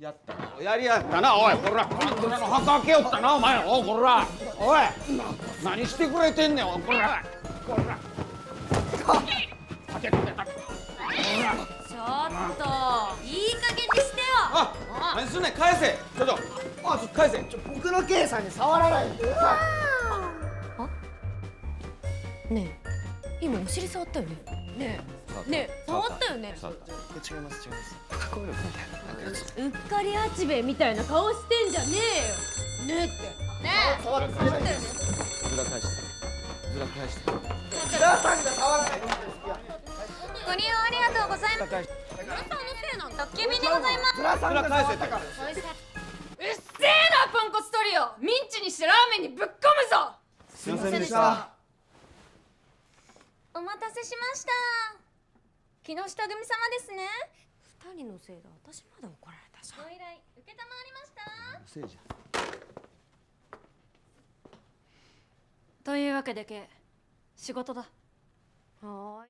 やったな。やりやったな。おいこら。パンドラの墓開けよったなお前。おいこら。おい。何してくれてんねん。おいこら。こら。開けてくれたちょっといい加減にしてよ。あ何すんねん。返せ。ちょっと。あちょっと返せ。ちょ僕の計算に触らないでねえ。今お尻触ったよねね。えねえ触ったよね。触った違います違います。うっかり八兵衛みたいな顔してんじゃねえよ。ねえって。ねえ。触って触ったよね。ずら返してずら返して皆さんが触らないでご利用ありがとうございます。ずらさんのせいなんだケビでございますずらさんがずら返せって触ったから。うっせえなポンコツトリオ。ミンチにしてラーメンにぶっ込むぞ。すいませんでした。お待たせしました。木下組様ですね。二人のせいで私まで怒られたじゃんご依頼承りました。せいじゃ。んというわけでけ仕事だ。はーい